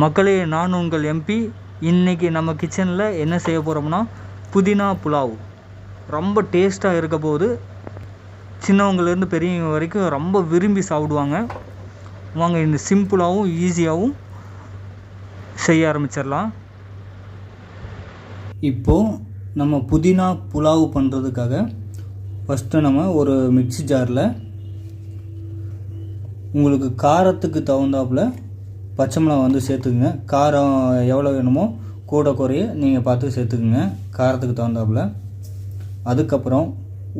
மக்களே நான் உங்கள் எம்பி இன்றைக்கி நம்ம கிச்சனில் என்ன செய்ய போகிறோம்னா புதினா புலாவ். ரொம்ப டேஸ்ட்டாக இருக்க போது சின்னவங்கலேருந்து பெரியவங்க வரைக்கும் ரொம்ப விரும்பி சாப்பிடுவாங்க. வாங்க இந்த சிம்பிளாகவும் ஈஸியாகவும் செய்ய ஆரம்பிச்சிடலாம். இப்போது நம்ம புதினா புலாவ் பண்ணுறதுக்காக ஃபஸ்ட்டு நம்ம ஒரு மிக்ஸி ஜாரில் உங்களுக்கு காரத்துக்கு தகுந்தாப்புல பச்சை மிளகா வந்து சேர்த்துக்குங்க. காரம் எவ்வளோ வேணுமோ கூட குறைய நீங்கள் பார்த்து சேர்த்துக்குங்க. காரத்துக்கு தகுந்தாப்புல. அதுக்கப்புறம்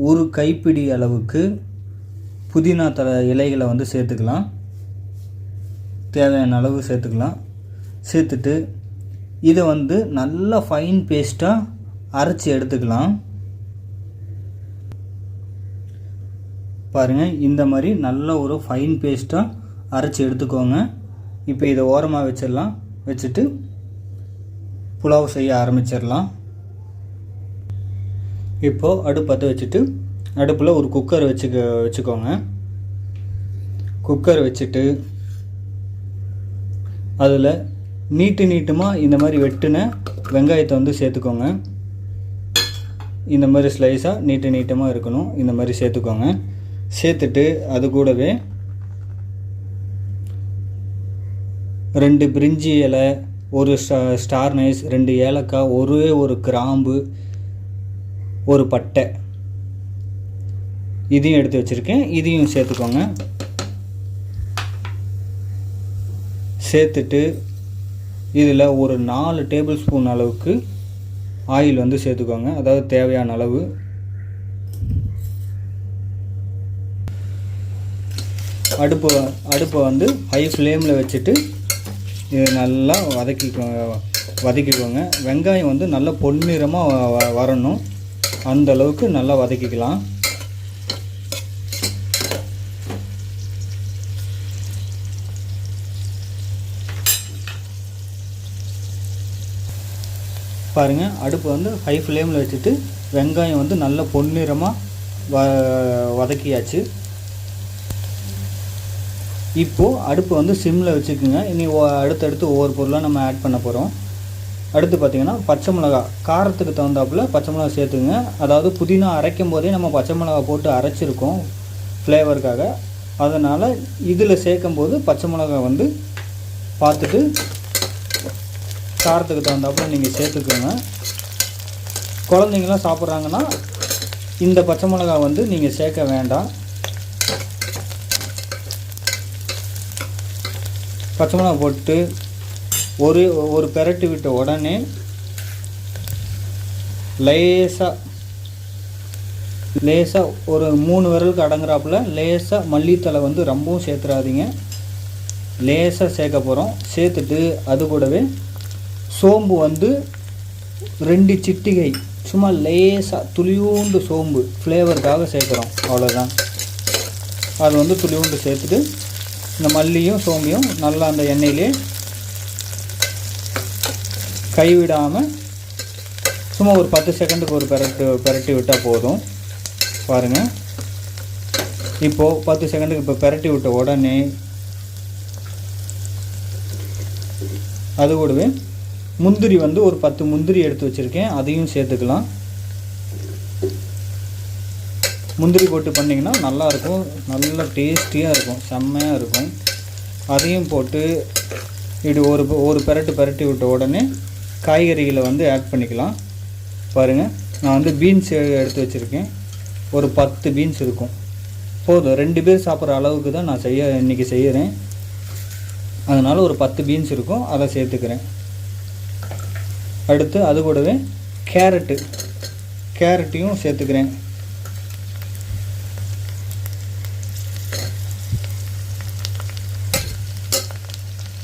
ஒரு கைப்பிடி அளவுக்கு புதினா தர இலைகளை வந்து சேர்த்துக்கலாம். தேவையான அளவு சேர்த்துக்கலாம். சேர்த்துட்டு இதை வந்து நல்லா ஃபைன் பேஸ்ட்டாக அரைச்சி எடுத்துக்கலாம். பாருங்கள் இந்த மாதிரி நல்ல ஒரு ஃபைன் பேஸ்ட்டாக அரைச்சி எடுத்துக்கோங்க. இப்போ இதை ஓரமாக வச்சிடலாம். வச்சுட்டு புலாவ் செய்ய ஆரம்பிச்சிடலாம். இப்போது அடுப்பத்தை வச்சுட்டு அடுப்பில் ஒரு குக்கர் வச்சுக்க வச்சுக்கோங்க. குக்கர் வச்சுட்டு அதில் நீட்டு நீட்டமாக இந்த மாதிரி வெட்டின வெங்காயத்தை வந்து சேர்த்துக்கோங்க. இந்த மாதிரி ஸ்லைஸாக நீட்டு நீட்டமாக இருக்கணும். இந்த மாதிரி சேர்த்துக்கோங்க. சேர்த்துட்டு அது கூடவே ரெண்டு பிரிஞ்சி இலை ஒரு ஸ்டா- ஸ்டார் நைஸ் ரெண்டு ஏலக்காய் ஒரே ஒரு கிராம்பு ஒரு பட்டை. இதையும் எடுத்து வச்சுருக்கேன். இதையும் சேர்த்துக்கோங்க. சேர்த்துட்டு இதில் ஒரு நாலு டேபிள் ஸ்பூன் அளவுக்கு ஆயில் வந்து சேர்த்துக்கோங்க. அதாவது தேவையான அளவு. அடுப்பு அடுப்பை வந்து ஹை ஃப்ளேமில் வச்சுட்டு இது நல்லா வதக்கிக்கோ வதக்கிக்கோங்க. வெங்காயம் வந்து நல்லா பொன்னிறமாக வரணும். அந்த அளவுக்கு நல்லா வதக்கிக்கலாம். பாருங்கள் அடுப்பு வந்து ஹை ஃப்ளேமில் வச்சுட்டு வெங்காயம் வந்து நல்லா பொன்னிறமாக வ வதக்கியாச்சு. இப்போது அடுப்பு வந்து சிம்மில் வச்சுக்கோங்க. இனி அடுத்தடுத்து ஒவ்வொரு பொருளாக நம்ம ஆட் பண்ண போகிறோம் அடுத்து பார்த்திங்கன்னா பச்சை மிளகா. காரத்துக்கு தகுந்தாப்பில் பச்சை மிளகா சேர்த்துங்க அதாவது புதினா அரைக்கும் போதே நம்ம பச்சை மிளகா போட்டு அரைச்சிருக்கோம் ஃப்ளேவருக்காக அதனால் இதில் சேர்க்கும் போது பச்சை மிளகா வந்து பார்த்துட்டு காரத்துக்கு தகுந்தாப்புல நீங்கள் சேர்த்துக்கோங்க. குழந்தைங்களாம் சாப்பிட்றாங்கன்னா இந்த பச்சை மிளகா வந்து நீங்கள் சேர்க்க வேண்டாம். பச்சை மிளகா போட்டு ஒரு ஒரு பெரட்டு விட்ட உடனே லேசாக லேசாக ஒரு மூணு விரலுக்கு அடங்குறாப்புல லேசாக மல்லித்தலை வந்து ரொம்பவும் சேர்த்துறாதீங்க. லேசாக சேர்க்க போகிறோம் சேர்த்துட்டு அது கூடவே சோம்பு வந்து ரெண்டு சிட்டிகை சும்மா லேசாக துளியூண்டு சோம்பு ஃப்ளேவருக்காக சேர்க்குறோம். அவ்வளோதான் அது வந்து துளியூண்டு சேர்த்துட்டு இந்த மல்லியும் சோம்பியும் நல்லா அந்த எண்ணெயிலே கைவிடாமல் சும்மா ஒரு பத்து செகண்டுக்கு ஒரு பெரட்டு பெரட்டி விட்டால் போதும். பாருங்கள் இப்போது பத்து செகண்டுக்கு இப்போ பெரட்டி விட்ட உடனே அது கூடவே முந்திரி வந்து ஒரு பத்து முந்திரி எடுத்து வச்சுருக்கேன். அதையும் சேர்த்துக்கலாம். முந்திரி போட்டு பண்ணிங்கன்னா நல்லாயிருக்கும். நல்ல டேஸ்டியாக இருக்கும். செம்மையாக இருக்கும். அதையும் போட்டு இது ஒரு ஒரு பெரட்டு பெரட்டி விட்ட உடனே காய்கறிகளை வந்து ஆட் பண்ணிக்கலாம். பாருங்கள் நான் வந்து பீன்ஸ் எடுத்து வச்சுருக்கேன். ஒரு பத்து பீன்ஸ் இருக்கும். போதும். ரெண்டு பேர் சாப்பிட்ற அளவுக்கு தான் நான் செய்ய இன்றைக்கி செய்கிறேன் அதனால் ஒரு பத்து பீன்ஸ் இருக்கும். அதை சேர்த்துக்கிறேன். அடுத்து அது கூடவே கேரட்டு. கேரட்டையும் சேர்த்துக்கிறேன்.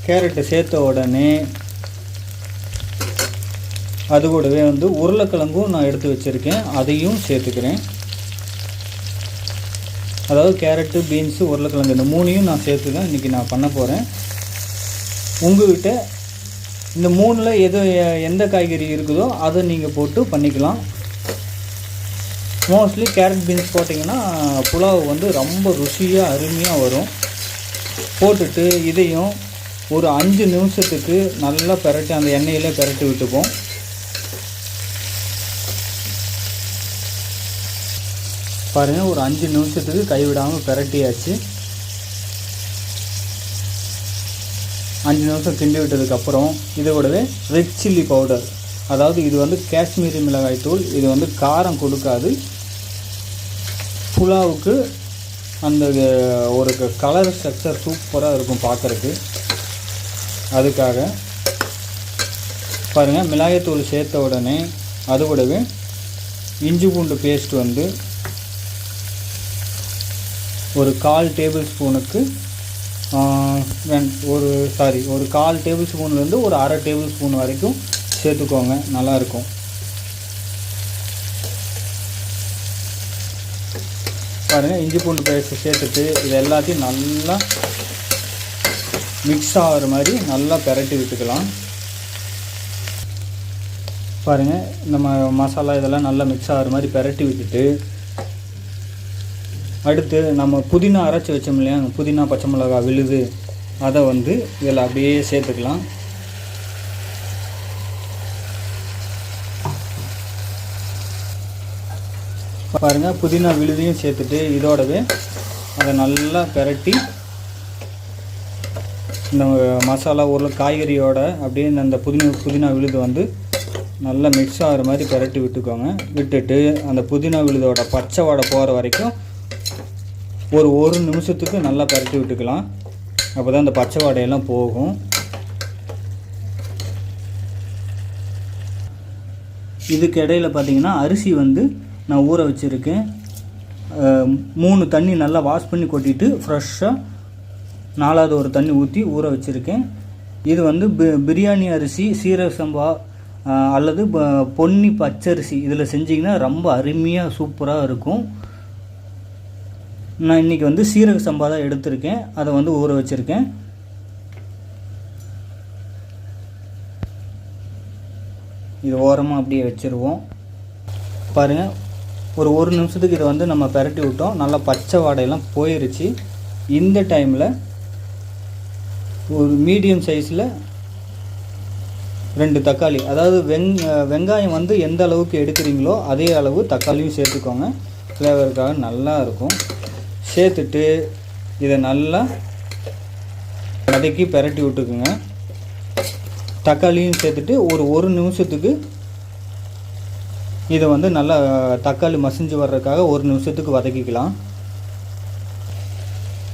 கேரட்டை சேர்த்த உடனே அது கூடவே வந்து உருளைக்கிழங்கும் நான் எடுத்து வச்சுருக்கேன். அதையும் சேர்த்துக்கிறேன். அதாவது கேரட்டு பீன்ஸு உருளைக்கிழங்கு இந்த மூணையும் நான் சேர்த்து தான் இன்றைக்கி நான் பண்ண போகிறேன் உங்கள்கிட்ட இந்த மூணில் எது எந்த காய்கறி இருக்குதோ அதை நீங்கள் போட்டு பண்ணிக்கலாம். மோஸ்ட்லி கேரட் பீன்ஸ் போட்டிங்கன்னா புலாவ் வந்து ரொம்ப ருசியாக அருமையாக வரும். போட்டுட்டு இதையும் ஒரு அஞ்சு நிமிஷத்துக்கு நல்லா பெரட்டி அந்த எண்ணெயிலே பெரட்டி விட்டுப்போம். பாருங்கள் ஒரு அஞ்சு நிமிஷத்துக்கு கைவிடாமல் பெரட்டியாச்சு. அஞ்சு நிமிஷம் கிண்டி விட்டதுக்கப்புறம் இது கூடவே ரெட் சில்லி பவுடர் அதாவது இது வந்து காஷ்மீரி மிளகாய் தூள் இது வந்து காரம் கொடுக்காது. புலாவுக்கு அந்த ஒரு கலர் ஸ்ட்ரக்சர் சூப்பராக இருக்கும் பார்க்குறக்கு அதுக்காக பாருங்கள் மிளகாய்த்தூள் சேர்த்த உடனே அது கூடவே இஞ்சி பூண்டு பேஸ்ட் வந்து ஒரு கால் டேபிள் ஸ்பூனுக்கு ஒரு சாரி ஒரு கால் டேபிள் ஸ்பூன்லேருந்து ஒரு அரை டேபிள் ஸ்பூன் வரைக்கும் சேர்த்துக்கோங்க நல்லாயிருக்கும். பாருங்கள் இஞ்சி பூண்டு பேஸ்ட்டு சேர்த்துட்டு இது எல்லாத்தையும் நல்லா மிக்ஸ் ஆகிற மாதிரி நல்லா பெரட்டி விட்டுக்கலாம். பாருங்கள் நம்ம மசாலா இதெல்லாம் நல்லா மிக்ஸ் ஆகிற மாதிரி பெரட்டி விட்டுட்டு அடுத்து நம்ம புதினா அரைச்சி வச்சோம் இல்லையா? புதினா பச்சை மிளகா விழுது அதை வந்து இதில் அப்படியே சேர்த்துக்கலாம். பாருங்கள் புதினா விழுதையும் சேர்த்துட்டு இதோடவே அதை நல்லா பெரட்டி இந்த மசாலா உருளை காய்கறியோட அப்படியே அந்த புதினா புதினா விழுது வந்து நல்லா மிக்ஸ் ஆகிற மாதிரி பரட்டி விட்டுக்கோங்க. விட்டுட்டு அந்த புதினா விழுதோட பச்சை வாடை போகிற வரைக்கும் ஒரு ஒரு நிமிஷத்துக்கு நல்லா பரட்டி விட்டுக்கலாம். அப்போ தான் அந்த பச்சை வாடையெல்லாம் போகும். இதுக்கு இடையில் பார்த்தீங்கன்னா அரிசி வந்து நான் ஊற வச்சுருக்கேன். மூணு தண்ணி நல்லா வாஷ் பண்ணி கொட்டிட்டு ஃப்ரெஷ்ஷாக நாலாவது ஒரு தண்ணி ஊற்றி ஊற வச்சுருக்கேன். இது வந்து பிரியாணி அரிசி சீரக சம்பா அல்லது பொன்னி பச்சரிசி. இதில் செஞ்சிங்கன்னா ரொம்ப அருமையாக சூப்பராக இருக்கும். நான் இன்றைக்கி வந்து சீரக சம்பா தான் எடுத்திருக்கேன். அதை வந்து ஊற வச்சுருக்கேன். இது ஓரமாக அப்படியே வச்சுருவோம். பாருங்கள் ஒரு ஒரு நிமிஷத்துக்கு இதை வந்து நம்ம பரட்டி விட்டோம். நல்லா பச்சை வாடையெல்லாம் போயிருச்சு. இந்த டைமில் ஒரு மீடியம் சைஸில் ரெண்டு தக்காளி. அதாவது வெங் வெங்காயம் வந்து எந்த அளவுக்கு எடுக்கிறீங்களோ அதே அளவு தக்காளியும் சேர்த்துக்கோங்க. ஃப்ளேவருக்காக நல்லா இருக்கும். சேர்த்துட்டு இதை நல்லா வதக்கி பெரட்டி விட்டுக்குங்க. தக்காளியும் சேர்த்துட்டு ஒரு ஒரு நிமிஷத்துக்கு இதை வந்து நல்லா தக்காளி மசிஞ்சு வர்றதுக்காக ஒரு நிமிஷத்துக்கு வதக்கிக்கலாம்.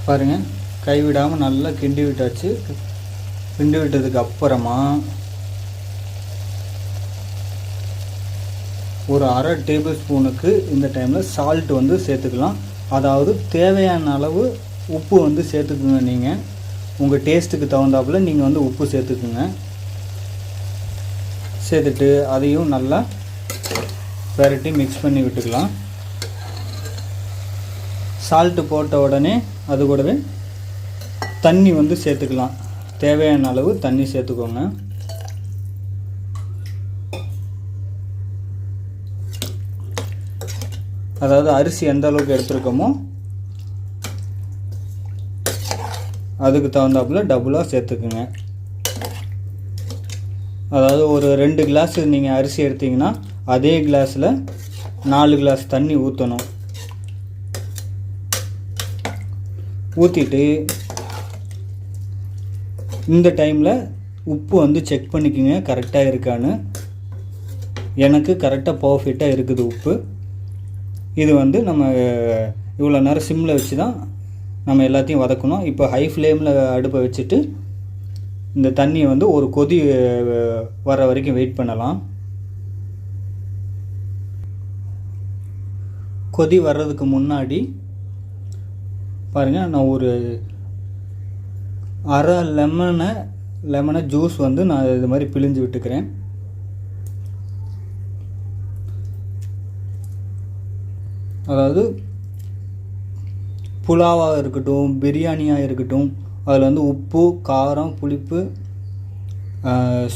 பாருங்கள் கைவிடாமல் நல்லா கிண்டி விட்டாச்சு. கிண்டி விட்டதுக்கு அப்புறமா ஒரு அரை டேபிள் ஸ்பூனுக்கு இந்த டைமில் சால்ட் வந்து சேர்த்துக்கலாம். அதாவது தேவையான அளவு உப்பு வந்து சேர்த்துக்குங்க நீங்கள் உங்கள் டேஸ்ட்டுக்கு தகுந்தாப்புல நீங்கள் வந்து உப்பு சேர்த்துக்குங்க. சேர்த்துட்டு அதையும் நல்லா பெரட்டி மிக்ஸ் பண்ணி விட்டுக்கலாம். சால்ட்டு போட்ட உடனே அது கூடவே தண்ணி வந்து சேர்த்துக்கலாம். தேவையான அளவு தண்ணி சேர்த்துக்கோங்க. அதாவது அரிசி எந்த அளவுக்கு எடுத்துருக்கோமோ அதுக்கு தகுந்தாப்புல டபுளாக சேர்த்துக்குங்க. அதாவது ஒரு ரெண்டு கிளாஸ் நீங்கள் அரிசி எடுத்தீங்கன்னா அதே கிளாஸில் நாலு கிளாஸ் தண்ணி ஊற்றணும் ஊற்றிட்டு இந்த டைமில் உப்பு வந்து செக் பண்ணிக்கோங்க கரெக்டாக இருக்கான்னு. எனக்கு கரெக்டாக பர்ஃபெக்டாக இருக்குது உப்பு. இது வந்து நம்ம இவ்வளோ நேரம் சிம்மில் வச்சு தான் நம்ம எல்லாத்தையும் வதக்கணும். இப்போ ஹை ஃப்ளேமில் அடுப்பை வச்சுட்டு இந்த தண்ணியை வந்து ஒரு கொதி வர வரைக்கும் வெயிட் பண்ணலாம். கொதி வர்றதுக்கு முன்னாடி பாருங்கள் நான் ஒரு அரை லெமனை லெமனை ஜூஸ் வந்து நான் இது மாதிரி பிழிஞ்சு விட்டுக்கிறேன். அதாவது புலாவாக இருக்கட்டும் பிரியாணியாக இருக்கட்டும் அதில் வந்து உப்பு காரம் புளிப்பு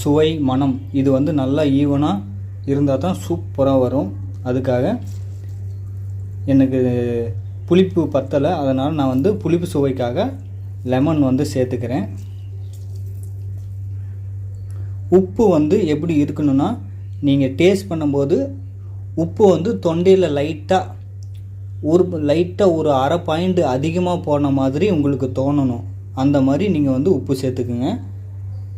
சுவை மனம் இது வந்து நல்லா ஈவனாக இருந்தால் தான் சூப்பராக வரும். அதுக்காக எனக்கு புளிப்பு பத்தலை. அதனால் நான் வந்து புளிப்பு சுவைக்காக லெமன் வந்து சேர்த்துக்கிறேன். உப்பு வந்து எப்படி இருக்கணும்னா நீங்கள் டேஸ்ட் பண்ணும்போது உப்பு வந்து தொண்டையில் லைட்டாக ஒரு லைட்டாக ஒரு அரை பாயிண்ட் அதிகமாக போன மாதிரி உங்களுக்கு தோணணும். அந்த மாதிரி நீங்கள் வந்து உப்பு சேர்த்துக்குங்க.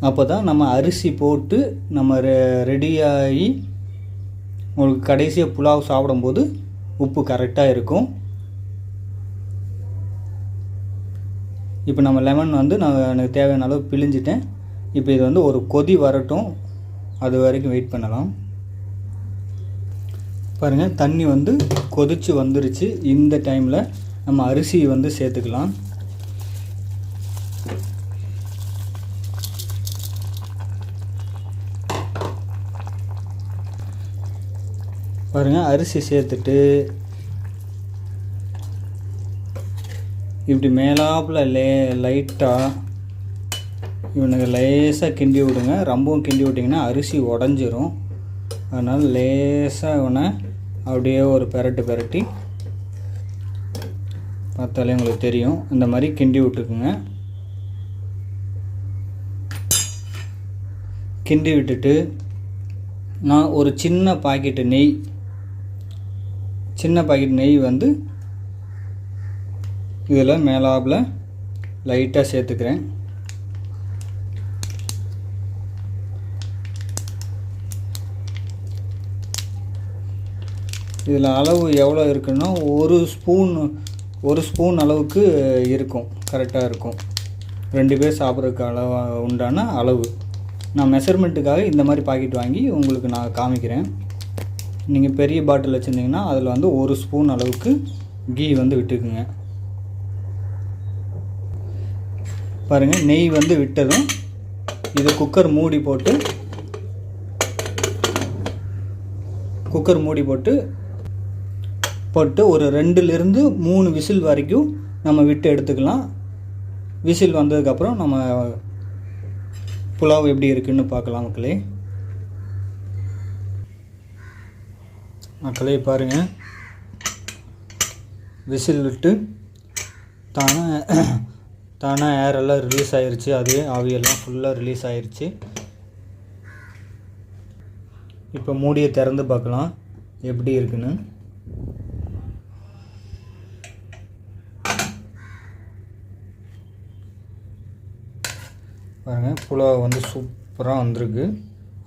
அப்போ தான் நம்ம அரிசி போட்டு நம்ம ரெ ரெடியாகி உங்களுக்கு கடைசியாக புலாவ் சாப்பிடும்போது உப்பு கரெக்டாக இருக்கும். இப்போ நம்ம லெமன் வந்து நான் எனக்கு தேவையான அளவு பிழிஞ்சிட்டேன். இப்போ இது வந்து ஒரு கொதி வரட்டும். அது வரைக்கும் வெயிட் பண்ணலாம். பாருங்கள் தண்ணி வந்து கொதிச்சு வந்துருச்சு. இந்த டைமில் நம்ம அரிசி வந்து சேர்த்துக்கலாம். பாருங்கள் அரிசி சேர்த்துட்டு இப்படி மேலாப்பில் லே லைட்டாக இவனுக்கு லேசாக கிண்டி விடுங்க. ரொம்பவும் கிண்டி விட்டிங்கன்னா அரிசி உடஞ்சிரும். அதனால் லேசாக இவனை அப்படியே ஒரு பெரட்டு பெரட்டி பார்த்தாலே உங்களுக்கு தெரியும். இந்த மாதிரி கிண்டி விட்டுக்குங்க. கிண்டி விட்டுட்டு நான் ஒரு சின்ன பாக்கெட்டு நெய் சின்ன பாக்கெட் நெய் வந்து இதில் மேலாப்பில் லைட்டாக சேர்த்துக்கிறேன். இதில் அளவு எவ்வளோ இருக்குன்னா ஒரு ஸ்பூன் ஒரு ஸ்பூன் அளவுக்கு இருக்கும். கரெக்டாக இருக்கும். ரெண்டு பேர் சாப்பிட்றதுக்கு அளவு உண்டான அளவு. நான் மெஷர்மெண்ட்டுக்காக இந்த மாதிரி பாக்கெட் வாங்கி உங்களுக்கு நான் காமிக்கிறேன். நீங்கள் பெரிய பாட்டில் வச்சுருந்தீங்கன்னா அதில் வந்து ஒரு ஸ்பூன் அளவுக்கு கீ வந்து விட்டுக்குங்க. பாருங்கள் நெய் வந்து விட்டதும் இது குக்கர் மூடி போட்டு குக்கர் மூடி போட்டு போட்டு ஒரு ரெண்டுலேருந்து மூணு விசில் வரைக்கும் நம்ம விட்டு எடுத்துக்கலாம். விசில் வந்ததுக்கப்புறம் நம்ம புலாவ் எப்படி இருக்குன்னு பார்க்கலாம் மக்களே. மக்களே பாருங்கள் விசில் விட்டு தானே தானாக ஏரெல்லாம் ரிலீஸ் ஆகிருச்சு அது ஆவியெல்லாம் ஃபுல்லாக ரிலீஸ் ஆகிருச்சு இப்போ மூடியை திறந்து பார்க்கலாம். எப்படி இருக்குன்னு. பாருங்கள் புலாவ் வந்து சூப்பராக வந்திருக்கு.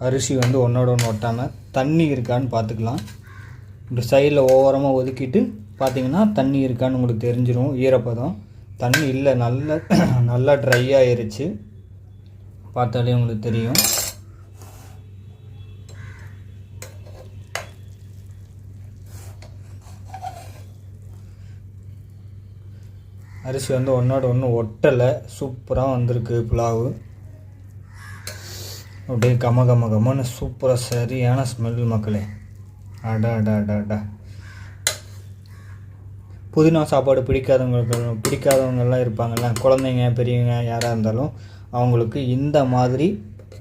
அரிசி வந்து ஒன்றோட ஒன்று ஒட்டாமல் தண்ணி இருக்கான்னு பார்த்துக்கலாம். இப்படி சைடில் ஓரமாக ஒதுக்கிட்டு பார்த்தீங்கன்னா தண்ணி இருக்கான்னு உங்களுக்கு தெரிஞ்சிடும் ஈரப்பதம். தண்ணி இல்லை நல்ல நல்லா ட்ரை ஆயிருச்சு. பார்த்தாலே உங்களுக்கு தெரியும். அரிசி வந்து ஒன்றோட ஒன்று ஒட்டலை. சூப்பராக வந்திருக்கு புலாவு. அப்படியே கம கம கமன்னு சூப்பராக சரியான ஸ்மெல் மக்களே. அடா அடா அடா அடா. புதினா சாப்பாடு பிடிக்காதவங்களுக்கு பிடிக்காதவங்கெல்லாம் இருப்பாங்கல்ல குழந்தைங்க பெரியவங்க யாராக இருந்தாலும் அவங்களுக்கு இந்த மாதிரி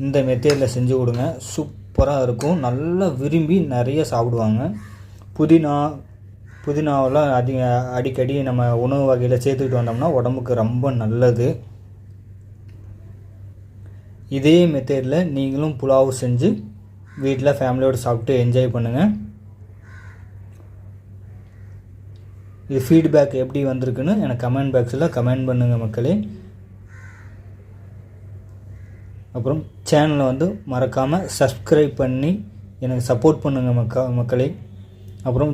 இந்த மெத்தேடில் செஞ்சு கொடுங்க. சூப்பராக இருக்கும். நல்லா விரும்பி நிறைய சாப்பிடுவாங்க. புதினா புதினாவெல்லாம் அதிக அடிக்கடி நம்ம உணவு வகையில் சேர்த்துக்கிட்டு வந்தோம்னா உடம்புக்கு ரொம்ப நல்லது. இதே மெத்தேடில் நீங்களும் புலாவ் செஞ்சு வீட்டில் ஃபேமிலியோடு சாப்பிட்டு என்ஜாய் பண்ணுங்கள் இது ஃபீட்பேக் எப்படி வந்திருக்குன்னு எனக்கு கமெண்ட் பாக்ஸில் கமெண்ட் பண்ணுங்கள் மக்களே. அப்புறம் சேனலை வந்து மறக்காமல் சப்ஸ்கிரைப் பண்ணி எனக்கு சப்போர்ட் பண்ணுங்கள் மக்கா மக்களே. அப்புறம்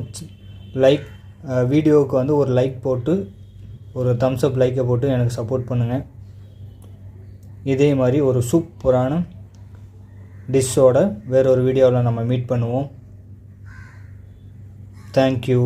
லைக் வீடியோவுக்கு வந்து ஒரு லைக் போட்டு ஒரு தம்ஸ் அப் லைக்கை போட்டு எனக்கு சப்போர்ட் பண்ணுங்கள் இதே மாதிரி ஒரு சூப்பரான டிஷ்ஷோட வேறொரு வீடியோவில் நம்ம மீட் பண்ணுவோம். தேங்க்யூ